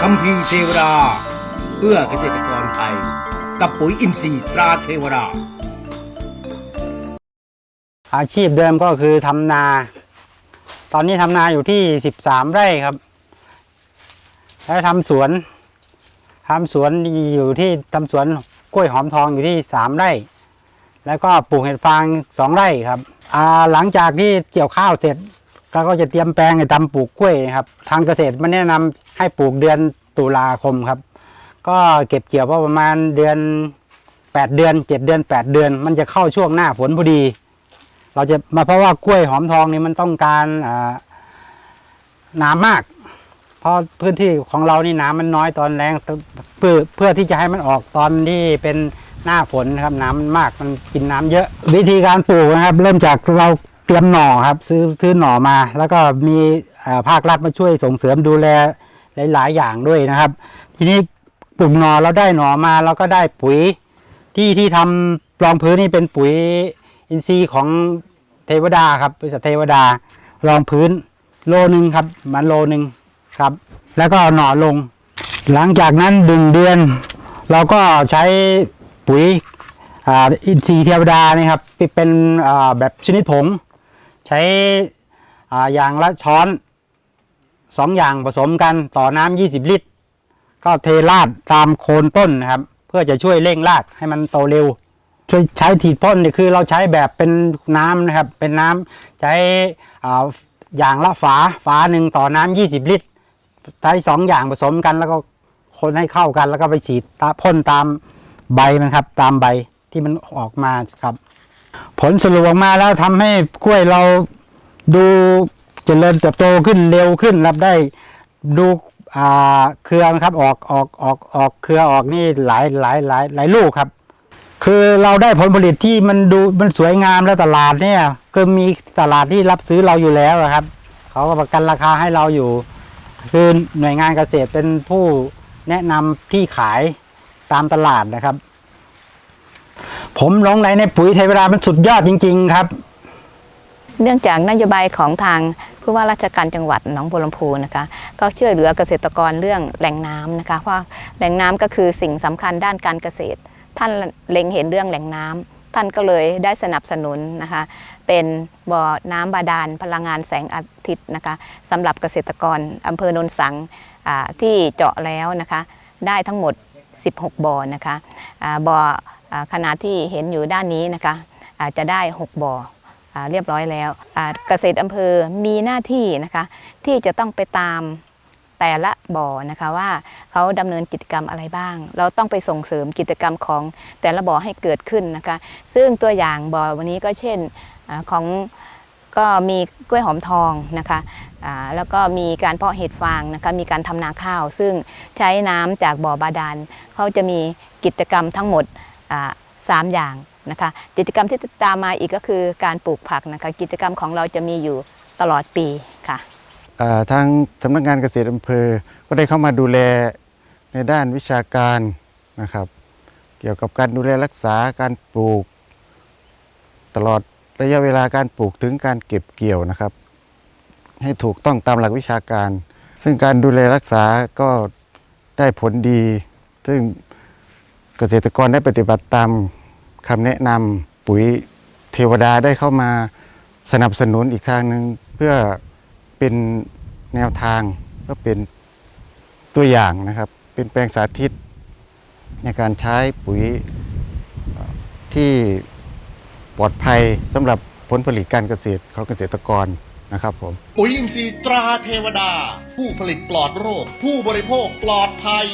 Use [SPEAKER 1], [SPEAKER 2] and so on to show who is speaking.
[SPEAKER 1] คำพีร์เทวดา เพื่อเกษตรกรไทย กับปุ๋ยอินทรีย์ตราเทวดา
[SPEAKER 2] อาชีพเดิมก็คือทำนา ตอนนี้ทำนาอยู่ที่สิบสามไร่ครับ แล้วทำสวนทำสวนอยู่ที่ทำสวนกล้วยหอมทองอยู่ที่สามไร่ แล้วก็ปลูกเห็ดฟางสองไร่ครับหลังจากที่เกี่ยวข้าวเสร็จ เราก็จะเตรียมแปลงให้ทำปลูกกล้วยครับ ทางเกษตรมันแนะนำให้ปลูกเดือนตุลาคมครับ ก็เก็บเกี่ยวประมาณเดือนแปดเดือนเจ็ดเดือนแปดเดือน มันจะเข้าช่วงหน้าฝนพอดี เราจะมาเพราะว่ากล้วยหอมทองนี่มันต้องการน้ำมาก เพราะพื้นที่ของเรานี่น้ำมันน้อยตอนแรงเพื่อเพื่อที่จะให้มันออกตอนที่เป็นหน้าฝนนะครับน้ำมันมากมันกินน้ำเยอะ วิธีการปลูกนะครับ เริ่มจากเรา ตรียมหน่อครับ ซื้อซื้อหน่อมา แล้วก็มีภาครัฐมาช่วยส่งเสริมดูแลหลาย ๆ อย่างด้วยนะครับ ทีนี้ปลูกหน่อเราได้หน่อมาเราก็ได้ปุ๋ยที่ที่ทำรองพื้นนี่เป็นปุ๋ยอินทรีย์ของเทวดาครับบริษัทเทวดารองพื้นโลหนึ่งครับมันโลหนึ่งครับ แล้วก็เอาหน่อลง หลังจากนั้นดึงเดือน เราก็ใช้ปุ๋ยอ,อินทรีย์เทวดานี่ครับเป็นแบบชนิดผง ใช้อย่างละช้อนสองอย่างผสมกันต่อน้ำยี่สิบลิตร ก็เทราดตามโคนต้นนะครับ เพื่อจะช่วยเร่งรากให้มันโตเร็วใช้ฉีดพ่นนี่คือเราใช้แบบเป็นน้ำนะครับ เป็นน้ำใช้อย่างละฝาฝาหนึ่งต่อน้ำยี่สิบลิตรใช้สองอย่างผสมกันแล้วก็คนให้เข้ากันแล้วก็ไปฉีดพ่นตามใบมันครับ ตามใบที่มันออกมาครับ ผลสรุปออกมาแล้วทำให้กล้วยเราดูเจริญเติบโตขึ้นเร็วขึ้นรับได้ดูอ่าเครือนะครับออกออกออกออกเครือออกนี่หลายหลายหลายหลายลูกครับ คือเราได้ผลผลิตที่มันดูมันสวยงามแล้วตลาดเนี่ย ก็มีตลาดที่รับซื้อเราอยู่แล้วครับเขาก็ประกันราคาให้เราอยู่คือหน่วยงานเกษตรเป็นผู้แนะนำที่ขายตามตลาดนะครับ ผมหลงไหลในปุ๋ยเทวดามันสุดยอดจริง ๆ ครับ
[SPEAKER 3] เนื่องจากนโยบายของทางผู้ว่าราชการจังหวัดหนองบัวลำพูนะคะ ก็ช่วยเหลือเกษตรกรเรื่องแหล่งน้ำนะคะเพราะแหล่งน้ำก็คือสิ่งสำคัญด้านการเกษตร ท่านเล็งเห็นเรื่องแหล่งน้ำท่านก็เลยได้สนับสนุนนะคะ เป็นบ่อน้ำบาดาลพลังงานแสงอาทิตย์นะคะสำหรับเกษตรกรอำเภอโนนสังที่เจาะแล้วนะคะ ได้ทั้งหมด 16 บ่อนะคะบ่อ ขนาดที่เห็นอยู่ด้านนี้นะคะจะได้ 6 บ่อเรียบร้อยแล้วเกษตรอำเภอมีหน้าที่นะคะที่จะต้องไปตามแต่ละบ่อนะคะว่าเขาดำเนินกิจกรรมอะไรบ้าง เราต้องไปส่งเสริมกิจกรรมของแต่ละบ่อให้เกิดขึ้นนะคะซึ่งตัวอย่างบ่อวันนี้ก็เช่นอของก็มีกล้วยหอมทองนะคะแล้วก็มีการเพาะเห็ดฟางนะคะมีการทำนาข้าว ซึ่งใช้น้ำจากบ่อบาดาลเขาจะมีกิจกรรมทั้งหมด สามอย่างนะคะกิจกรรมที่ตามมาอีกก็คือการปลูกผักนะคะกิจกรรมของเราจะมีอยู่ตลอดปีค่ะ
[SPEAKER 4] ทางสำนักงานเกษตรอำเภอก็ได้เข้ามาดูแลในด้านวิชาการนะครับ เกี่ยวกับการดูแลรักษาการปลูก ตลอดระยะเวลาการปลูกถึงการเก็บเกี่ยวนะครับ ให้ถูกต้องตามหลักวิชาการ ซึ่งการดูแลรักษาก็ได้ผลดี ซึ่ง เกษตรกรได้ปฏิบัติตามคำแนะนำปุ๋ยเทวดาได้เข้ามาสนับสนุนอีกทางหนึ่งเพื่อเป็นแนวทางก็เป็นตัวอย่างนะครับ เป็นแปลงสาธิต ในการใช้ปุ๋ยที่ปลอดภัยสำหรับผลผลิตการเกษตรของเกษตรกรนะครับผม
[SPEAKER 5] ปุ๋ยอินทรีย์ตราเทวดา ผู้ผลิตปลอดโรค ผู้บริโภคปลอดภัย